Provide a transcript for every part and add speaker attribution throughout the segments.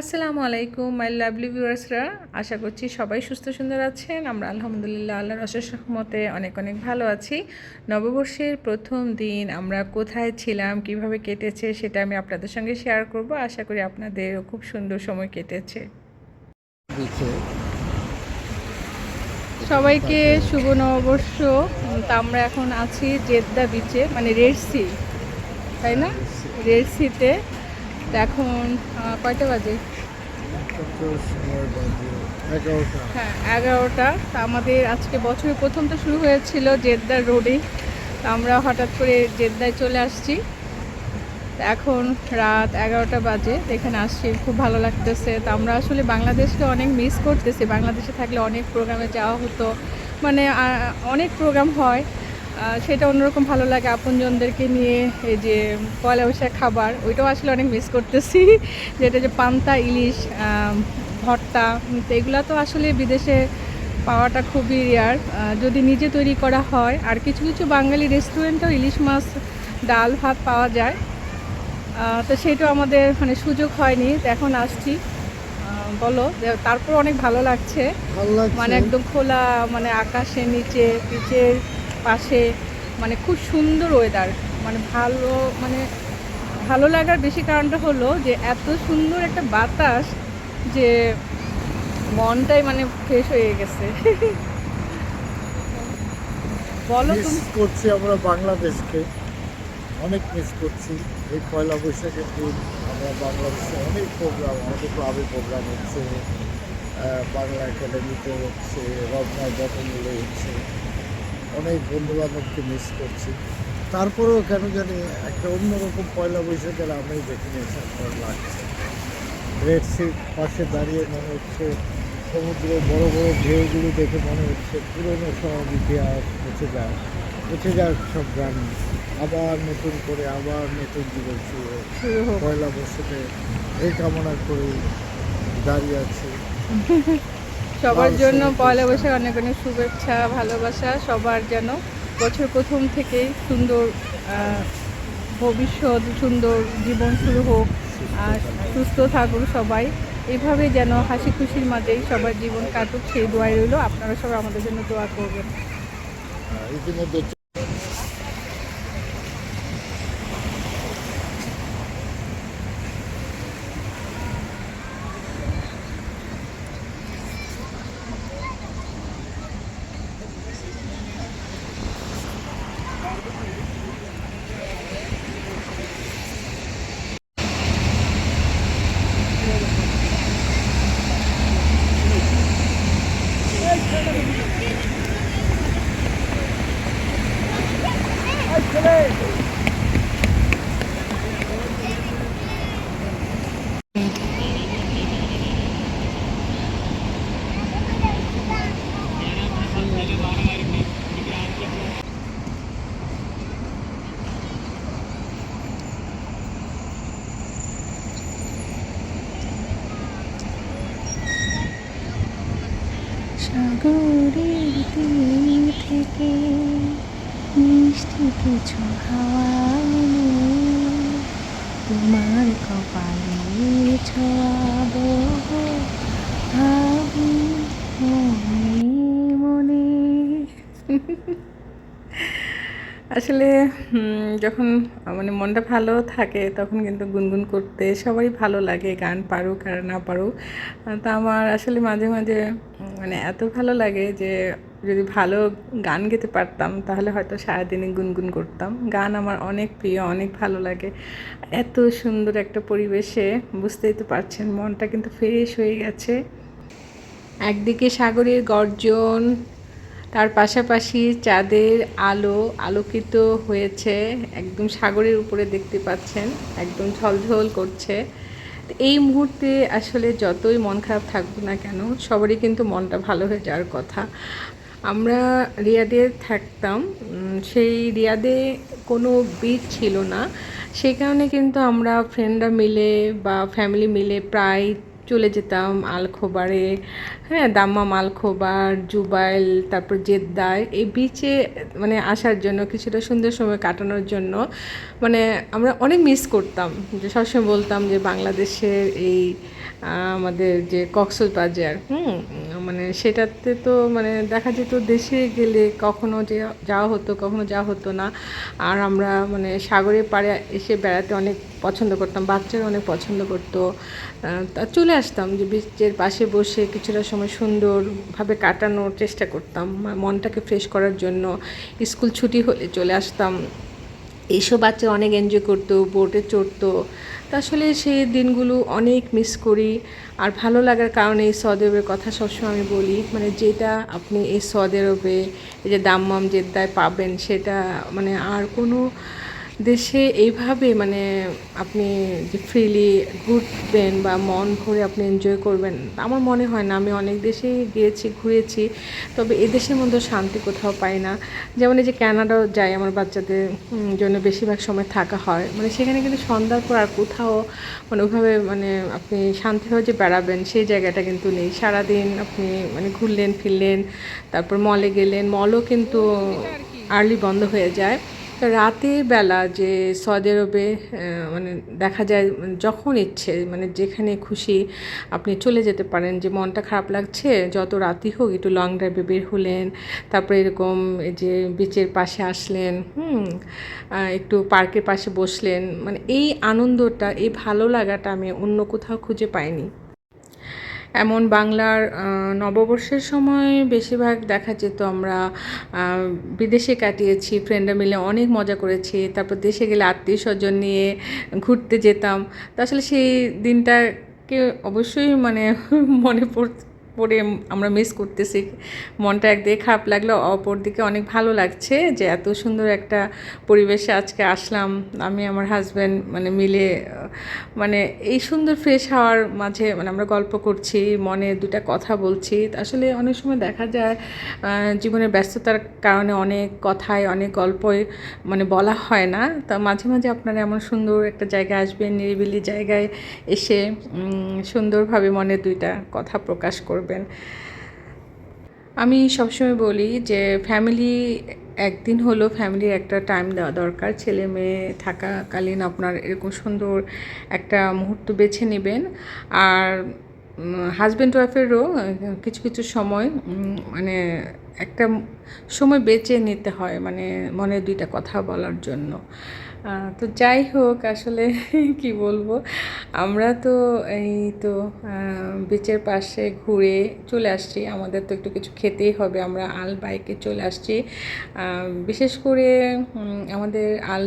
Speaker 1: আসসালামু আলাইকুম, my lovely ভিউয়ার্সরা। আশা করছি সবাই সুস্থ সুন্দর আছেন। আমরা আলহামদুলিল্লাহ আল্লাহর অশেষ রহমতে অনেক অনেক ভালো আছি। নববর্ষের প্রথম দিন আমরা কোথায় ছিলাম, কীভাবে কেটেছে সেটা আমি আপনাদের সঙ্গে শেয়ার করব। আশা করি আপনাদেরও খুব সুন্দর সময় কেটেছে। সবাইকে শুভ নববর্ষ। তা আমরা এখন আছি জেদ্দা বিচে মানে রেড সি তাই না? রেড সিতে তো এখন কয়টা বাজে? হ্যাঁ এগারোটা। তা আমাদের আজকে বছরের প্রথম তো শুরু হয়েছিল জেদ্দার রোডে। আমরা হঠাৎ করে জেদ্দায় চলে আসছি। এখন রাত এগারোটা বাজে, এখানে আসছি, খুব ভালো লাগতেছে। তো আমরা আসলে বাংলাদেশকে অনেক মিস করতেছি। বাংলাদেশে থাকলে অনেক প্রোগ্রামে যাওয়া হতো। মানে অনেক প্রোগ্রাম হয়। সেটা অন্যরকম ভালো লাগে আপনজনদেরকে নিয়ে এই যে পয়লা বৈশাখ খাবার ওইটাও আসলে অনেক মিস করতেছি। যেটা যে পান্তা ইলিশ ভর্তা তো এগুলো তো আসলে বিদেশে পাওয়াটা খুবই রেয়ার যদি নিজে তৈরি করা হয় আর কিছু কিছু বাঙালি রেস্টুরেন্টেও ইলিশ মাছ ডাল ভাত পাওয়া যায়। তো সেটাও আমাদের মানে সুযোগ হয়নি তো এখন আসছি। বলো তারপর অনেক ভালো লাগছে।
Speaker 2: ভালো লাগছে।
Speaker 1: মানে একদম খোলা মানে আকাশের নিচে পিচের পাশে মানে খুব সুন্দর ওয়েদার মানে ভালো মানে ভালো লাগার বেশি কারণটা হলো যে এত সুন্দর একটা বাতাস যে মনটাই মানে ফ্রেশ হয়ে গেছে। বলো
Speaker 2: মিস করছি আমরা বাংলাদেশকে। অনেক মিস করছি। এই পয়লা বৈশাখের দিন আমরা বাংলাদেশে অনেক প্রোগ্রাম আমাদের ক্লাবে প্রোগ্রাম হচ্ছে বাংলা একাডেমিতে হচ্ছে রবনা বটমূলে হচ্ছে। অনেক বন্ধুবান্ধবকে মিস করছি। তারপরেও কেন জানি একটা অন্যরকম পয়লা বৈশাখের আমি এসে আপনার লাগছে। রেড সির পাশে দাঁড়িয়ে মনে হচ্ছে সমুদ্রের বড় বড় ঢেউগুলো দেখে মনে হচ্ছে পুরনো সব ইতিহাস মুছে যায় মুছে যাক সব গান আবার নতুন করে আবার নতুন জীবন শুরু পয়লা বৈশাখে এই কামনা করে দাঁড়িয়ে আছি।
Speaker 1: সবার জন্য পয়লা। বৈশাখ অনেক অনেক শুভেচ্ছা, ভালোবাসা, সবার যেন বছর প্রথম থেকেই সুন্দর ভবিষ্যৎ, সুন্দর জীবন শুরু হোক, আর সুস্থ থাকুক সবাই এভাবে যেন হাসি খুশির মাঝেই সবার জীবন কাটুক, সেই দোয়াই রইল আপনারা সবাই আমাদের জন্য দোয়া করবেন
Speaker 2: ইতিমধ্যে
Speaker 3: সাগরের তীর থেকে মিষ্টি কিছু হাওয়া এনে তোমার কপালে ছোঁয়াবো ভাবি মনে মনে।
Speaker 1: আসলে যখন মানে মনটা ভালো থাকে তখন কিন্তু গুনগুন করতে সবারই ভালো লাগে, গান পারুক আর না পারুক। তা আমার আসলে মাঝে মাঝে মানে এত ভালো লাগে যে যদি ভালো গান গেতে পারতাম, তাহলে হয়তো সারাদিনই গুনগুন করতাম। গান আমার অনেক প্রিয়, অনেক ভালো লাগে। এত সুন্দর একটা পরিবেশে বুঝতেই তো পারছেন, মনটা কিন্তু ফ্রেশ হয়ে গেছে। একদিকে সাগরের গর্জন, তার পাশাপাশি চাঁদের আলো আলোকিত হয়েছে, একদম সাগরের উপরে দেখতে পাচ্ছেন, একদম ঝলঝল করছে। এই মুহূর্তে আসলে যতই মন খারাপ থাকব না কেন, সবারই কিন্তু মনটা ভালো হয়ে যাওয়ার কথা। আমরা রিয়াদে থাকতাম। সেই রিয়াদে কোনো বিচ ছিল না। সেই কারণে কিন্তু আমরা ফ্রেন্ডরা মিলে বা ফ্যামিলি মিলে প্রায় চলে যেতাম আলখোবারে হ্যাঁ দাম্মাম আলখোবার জুবাইল, তারপর জেদ্দায় এই বিচে মানে আসার জন্য, কিছুটা সুন্দর সময় কাটানোর জন্য মানে আমরা অনেক মিস করতাম। যে সবসময় বলতাম যে বাংলাদেশের এই আমাদের যে কক্সবাজার হুম মানে সেটাতে তো মানে দেখা যেত দেশে গেলে কখনো যে যাওয়া হতো, কখনো যাওয়া হতো না। আর আমরা মানে সাগরের পাড়ে এসে বেড়াতে অনেক পছন্দ করতাম, বাচ্চারা অনেক পছন্দ করতো। তা চলে আসতাম যে বিচের পাশে বসে কিছুটা সময় সুন্দরভাবে কাটানোর চেষ্টা করতাম মনটাকে ফ্রেশ করার জন্য। স্কুল ছুটি হলে চলে আসতাম। এইসব বাচ্চা অনেক এনজয় করতো বোটে চড়তো। তা আসলে সেই দিনগুলো অনেক মিস করি। আর ভালো লাগার কারণে এই সদেবের কথা সবসময় আমি বলি মানে যেটা আপনি এই সদেরবে এই যে দাম্মাম জেদ্দায় পাবেন, সেটা মানে আর কোনো দেশে এইভাবে মানে আপনি যে ফ্রিলি ঘুরবেন বা মন ভরে আপনি এনজয় করবেন, আমার মনে হয় না। আমি অনেক দেশেই গিয়েছি, ঘুরেছি, তবে এদেশের মধ্যে শান্তি কোথাও পাই না। যেমন এই যে ক্যানাডাও যাই, আমার বাচ্চাদের জন্য বেশিরভাগ সময় থাকা হয়। মানে সেখানে কিন্তু সন্ধ্যার পর আর কোথাও মানে ওইভাবে মানে আপনি শান্তিভাবে যে বেড়াবেন, সেই জায়গাটা কিন্তু নেই। সারাদিন আপনি মানে ঘুরলেন, ফিরলেন, তারপর মলে গেলেন মলও কিন্তু আর্লি বন্ধ হয়ে যায়। রাতের বেলা যে সৌদি আরবে মানে দেখা যায় যখন ইচ্ছে মানে যেখানে খুশি আপনি চলে যেতে পারেন, যে মনটা খারাপ লাগছে, যত রাতই হোক একটু লং ড্রাইভে বের হলেন, তারপরে এরকম এই যে বিচের পাশে আসলেন, হুম একটু পার্কের পাশে বসলেন মানে এই আনন্দটা, এই ভালো লাগাটা আমি অন্য কোথাও খুঁজে পাইনি। এমন বাংলার নববর্ষের সময় বেশিরভাগ দেখা যেত আমরা বিদেশে কাটিয়েছি ফ্রেন্ডরা মিলে অনেক মজা করেছি, তারপর দেশে গেলে আত্মীয় স্বজন নিয়ে ঘুরতে যেতাম। তা আসলে সেই দিনটাকে অবশ্যই মানে মনে পড় পড়ে আমরা মিস করতেছি। মনটা একদিকে খারাপ লাগল, অপর দিকে অনেক ভালো লাগছে যে এত সুন্দর একটা পরিবেশে আজকে আসলাম। আমি, আমার হাজব্যান্ড মানে মিলে মানে এই সুন্দর ফ্রেশ হওয়ার মাঝে মানে আমরা গল্প করছি, মনে দুটা কথা বলছি। আসলে অনেক সময় দেখা যায় জীবনের ব্যস্ততার কারণে অনেক কথায়, অনেক গল্পই মানে বলা হয় না। তা মাঝে মাঝে আপনারা এমন সুন্দর একটা জায়গায় আসবেন, নিরিবিলি জায়গায় এসে সুন্দরভাবে মনে দুইটা কথা প্রকাশ করবেন। আমি সবসময় বলি যে ফ্যামিলি একদিন হলো ফ্যামিলির একটা টাইম দেওয়া দরকার। ছেলে মেয়ে থাকাকালীন আপনার এরকম সুন্দর একটা মুহূর্ত বেছে নেবেন। আর হাজব্যান্ড ওয়াইফেরও কিছু কিছু সময় মানে একটা সময় বেঁচে নিতে হয় মানে মনে দুইটা কথা বলার জন্য। তো যাই হোক, আসলে কি বলব? আমরা তো এই তো বিচের পাশে ঘুরে চলে আসছি। আমাদের তো একটু কিছু খেতেই হবে। আমরা আল বাইকে চলে আসছি। বিশেষ করে আমাদের আল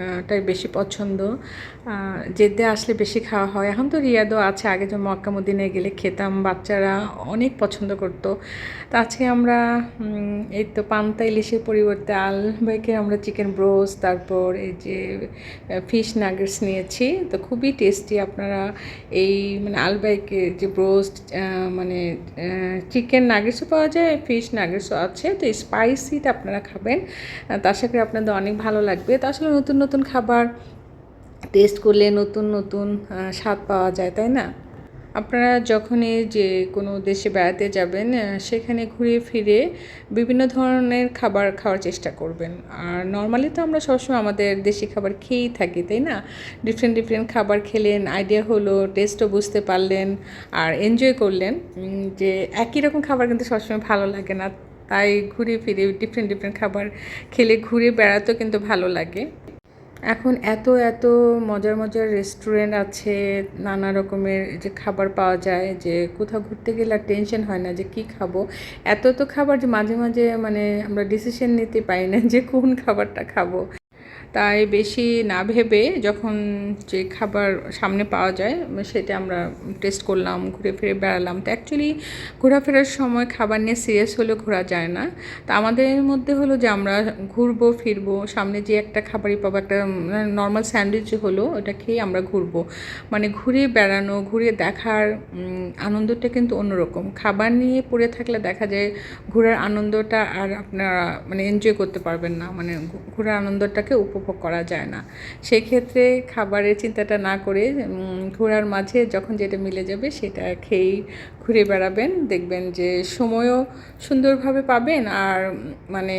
Speaker 1: বাইকটাই বেশি পছন্দ। জেদ্দে আসলে বেশি খাওয়া হয়। এখন তো রিয়াদও আছে, আগে যে মক্কা মদিনে গেলে খেতাম, বাচ্চারা অনেক পছন্দ করতো। তো আজকে আমরা এই তো পান্তা ইলিশের পরিবর্তে আল বাইকে আমরা চিকেন ব্রোস তারপর এই যে ফিশ নাগেটস নিয়েছি। তো খুবই টেস্টি আপনারা এই মানে আলবাইকে যে ব্রোস্ট মানে চিকেন নাগেটসও পাওয়া যায়, ফিশ নাগেটসও আছে। তো স্পাইসিটা আপনারা খাবেন। তো আশা করি আপনাদের অনেক ভালো লাগবে। তো আসলে নতুন নতুন খাবার টেস্ট করলে নতুন নতুন স্বাদ পাওয়া যায়, তাই না? আপনারা যখনই যে কোনো দেশে বেড়াতে যাবেন সেখানে ঘুরে ফিরে বিভিন্ন ধরনের খাবার খাওয়ার চেষ্টা করবেন। আর নর্মালি তো আমরা সবসময় আমাদের দেশি খাবার খেয়েই থাকি, তাই না? ডিফারেন্ট ডিফারেন্ট খাবার খেলেন আইডিয়া হলো টেস্টও বুঝতে পারলেন, আর এনজয় করলেন যে একই রকম খাবার কিন্তু সবসময় ভালো লাগে না। তাই ঘুরে ফিরে ডিফারেন্ট ডিফারেন্ট খাবার খেলে ঘুরে বেড়াতেও কিন্তু ভালো লাগে। এখন এত এত মজার মজার রেস্টুরেন্ট আছে, নানা রকমের যে খাবার পাওয়া যায়, যে কোথাও ঘুরতে গেলে আর টেনশন হয় না যে কি খাব। এত তো খাবার যে মাঝে মাঝে মানে আমরা ডিসিশন নিতে পারি না যে কোন খাবারটা খাব। তাই বেশি না ভেবে যখন যে খাবার সামনে পাওয়া যায়, সেটা আমরা টেস্ট করলাম, ঘুরে ফিরে বেড়ালাম। তো অ্যাকচুয়ালি ঘোরাফেরার সময় খাবার নিয়ে সিরিয়াস হলে ঘোরা যায় না। তা আমাদের মধ্যে হলো যে আমরা ঘুরবো, ফিরবো, সামনে যে একটা খাবারই পাবো, একটা নর্মাল স্যান্ডউইচ হলো, ওটা খেয়ে আমরা ঘুরবো। মানে ঘুরে বেড়ানো, ঘুরে দেখার আনন্দটা কিন্তু অন্যরকম। খাবার নিয়ে পড়ে থাকলে দেখা যায় ঘোরার আনন্দটা আর আপনারা মানে এনজয় করতে পারবেন না। মানে ঘোরার আনন্দটাকে উপভোগ উপভোগ করা যায় না। সেক্ষেত্রে খাবারের চিন্তাটা না করে ঘোরার মাঝে যখন যেটা মিলে যাবে সেটা খেয়েই ঘুরে বেড়াবেন। দেখবেন যে সময়ও সুন্দরভাবে পাবেন আর মানে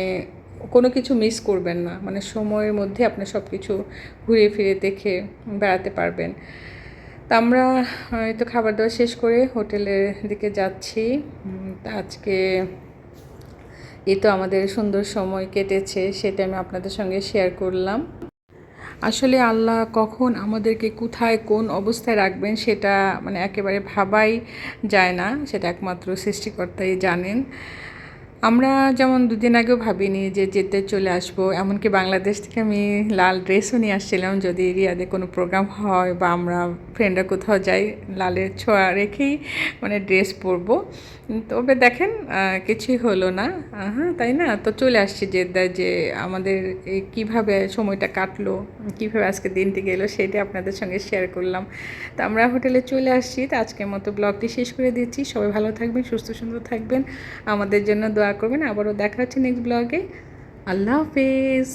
Speaker 1: কোনো কিছু মিস করবেন না। মানে সময়ের মধ্যে আপনি সব কিছু ঘুরে ফিরে দেখে বেড়াতে পারবেন। তা আমরা হয়তো খাবার দাবার শেষ করে হোটেলের দিকে যাচ্ছি। আজকে এই তো আমাদের সুন্দর সময় কেটেছে, সেটা আমি আপনাদের সঙ্গে শেয়ার করলাম। আসলে আল্লাহ কখন আমাদেরকে কোথায় কোন অবস্থায় রাখবেন সেটা মানে একেবারে ভাবাই যায় না, সেটা একমাত্র সৃষ্টিকর্তাই জানেন। আমরা যেমন দুদিন আগেও ভাবিনি যে যেতে চলে আসব, এমনকি বাংলাদেশ থেকে আমি লাল ড্রেসও নিয়ে আসছিলাম যদি রিয়াদে কোনো প্রোগ্রাম হয় বা আমরা ফ্রেন্ডরা কোথাও যাই, লালের ছোঁয়া রেখেই মানে ড্রেস পরবো। তবে দেখেন কিছুই হলো না। হ্যাঁ তাই না? তো চলে আসছি জেদ্দায় যে আমাদের কীভাবে সময়টা কাটলো, কীভাবে আজকে দিনটি গেলো সেটা আপনাদের সঙ্গে শেয়ার করলাম। তো আমরা হোটেলে চলে আসছি। তো আজকের মতো ব্লগটি শেষ করে দিচ্ছি। সবাই ভালো থাকবেন, সুস্থ সুন্দর থাকবেন। আমাদের জন্য দোয়া করবেন। আবারও দেখা হচ্ছে নেক্সট ব্লগে আল্লাহ হাফেজ।